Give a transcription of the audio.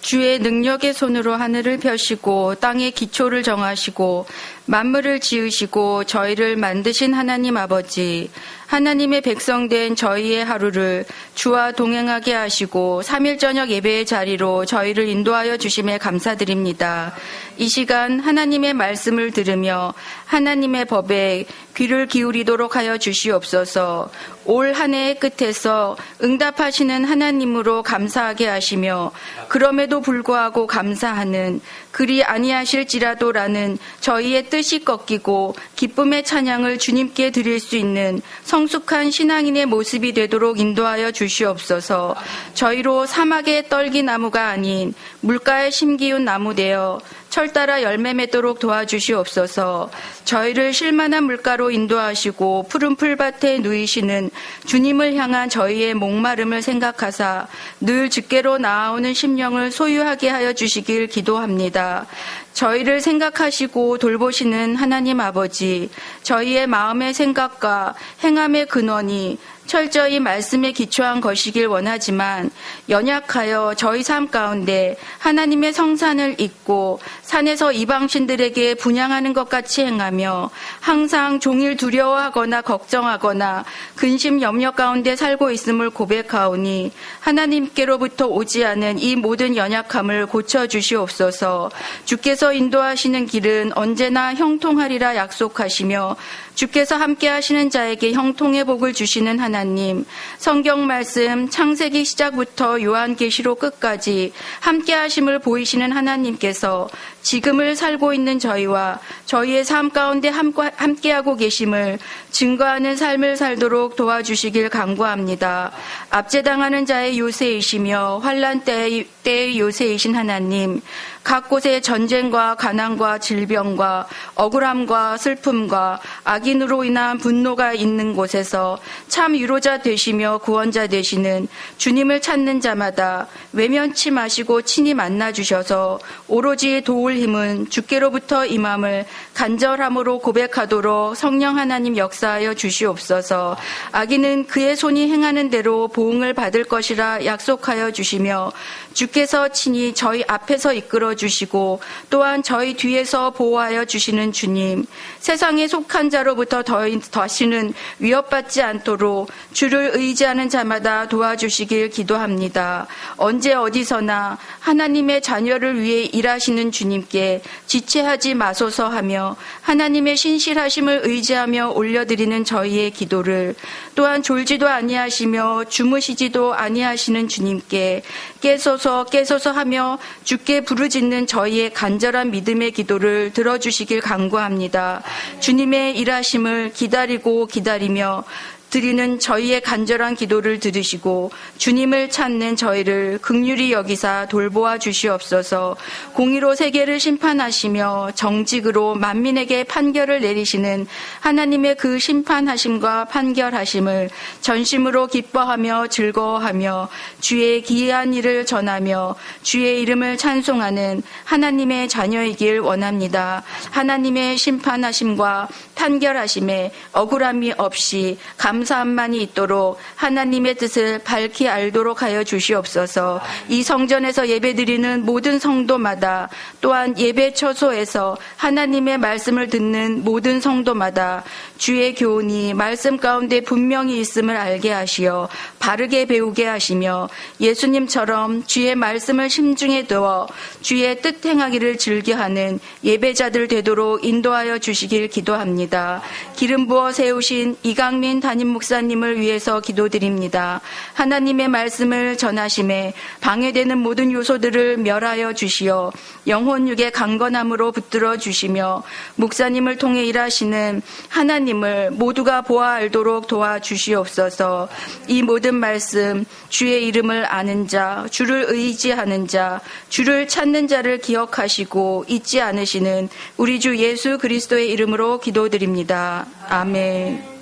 주의 능력의 손으로 하늘을 펴시고 땅의 기초를 정하시고 만물을 지으시고 저희를 만드신 하나님 아버지 하나님의 백성된 저희의 하루를 주와 동행하게 하시고 3일 저녁 예배의 자리로 저희를 인도하여 주심에 감사드립니다. 이 시간 하나님의 말씀을 들으며 하나님의 법에 귀를 기울이도록 하여 주시옵소서. 올 한 해의 끝에서 응답하시는 하나님으로 감사하게 하시며 그럼에도 불구하고 감사하는 그리 아니하실지라도라는 저희의 뜻이 꺾이고 기쁨의 찬양을 주님께 드릴 수 있는 성숙한 신앙인의 모습이 되도록 인도하여 주시옵소서. 저희로 사막의 떨기 나무가 아닌 물가에 심기운 나무 되어 철 따라 열매 맺도록 도와주시옵소서. 저희를 실만한 물가로 인도하시고 푸른 풀밭에 누이시는 주님을 향한 저희의 목마름을 생각하사 늘 즉계로 나아오는 심령을 소유하게 하여 주시길 기도합니다. 저희를 생각하시고 돌보시는 하나님 아버지, 저희의 마음의 생각과 행함의 근원이 철저히 말씀에 기초한 것이길 원하지만 연약하여 저희 삶 가운데 하나님의 성산을 잊고 산에서 이방신들에게 분양하는 것 같이 행하며 항상 종일 두려워하거나 걱정하거나 근심 염려 가운데 살고 있음을 고백하오니 하나님께로부터 오지 않은 이 모든 연약함을 고쳐 주시옵소서. 주께서 인도하시는 길은 언제나 형통하리라 약속하시며 주께서 함께 하시는 자에게 형통의 복을 주시는 하나님, 성경 말씀 창세기 시작부터 요한계시록 끝까지 함께 하심을 보이시는 하나님께서 지금을 살고 있는 저희와 저희의 삶 가운데 함께하고 계심을 증거하는 삶을 살도록 도와주시길 간구합니다. 압제당하는 자의 요새이시며 환란 때의 요새이신 하나님, 각 곳에 전쟁 과 가난과 질병과 억울함과 슬픔과 악인으로 인한 분노가 있는 곳에서 참 위로자 되시며 구원자 되시는 주님을 찾는 자마다 외면치 마시고 친히 만나 주셔서 오로지 도울 힘은 주께로부터 임함을 간절함으로 고백하도록 성령 하나님 역사하여 주시옵소서. 악인은 그의 손이 행하는 대로 보응을 받을 것이라 약속하여 주시며 주께서 친히 저희 앞에서 이끌어 주시고 또한 저희 뒤에서 보호하여 주시는 주님, 세상에 속한 자로부터 더, 다시는 위협받지 않도록 주를 의지하는 자마다 도와주시길 기도합니다. 언제 어디서나 하나님의 자녀를 위해 일하시는 주님께 지체하지 마소서 하며 하나님의 신실하심을 의지하며 올려드리는 저희의 기도를 또한 졸지도 아니하시며 주무시지도 아니하시는 주님께 깨소서 깨소서 하며 주께 부르짖는 저희의 간절 한 믿음의 기도를 들어주시길 간구합니다. 주님의 일하심을 기다리고 기다리며 드리는 저희의 간절한 기도를 들으시고 주님을 찾는 저희를 극률이 여기사 돌보아 주시옵소서 공의로 세계를 심판하시며 정직으로 만민에게 판결을 내리시는 하나님의 그 심판하심과 판결하심을 전심으로 기뻐하며 즐거워하며 주의 기이한 일을 전하며 주의 이름을 찬송하는 하나님의 자녀이길 원합니다. 하나님의 심판하심과 판결하심에 억울함이 없이 감 사함만이 있도록 하나님의 뜻을 밝히 알도록 하여 주시옵소서. 이 성전에서 예배드리는 모든 성도마다 또한 예배 처소에서 하나님의 말씀을 듣는 모든 성도마다 주의 교훈이 말씀 가운데 분명히 있음을 알게 하시어 바르게 배우게 하시며 예수님처럼 주의 말씀을 심중에 두어 주의 뜻 행하기를 즐겨하는 예배자들 되도록 인도하여 주시길. 기도합니다. 기름 부어 세우신 이강민 담임 목사님을 위해서 기도드립니다. 하나님의 말씀을 전하심에 방해되는 모든 요소들을 멸하여 주시어 영혼육의 강건함으로 붙들어 주시며 목사님을 통해 일하시는 하나님을 모두가 보아 알도록 도와주시옵소서. 이 모든 말씀 주의 이름을 아는 자, 주를 의지하는 자, 주를 찾는 자를 기억하시고 잊지 않으시는 우리 주 예수 그리스도의 이름으로 기도드립니다. 아멘.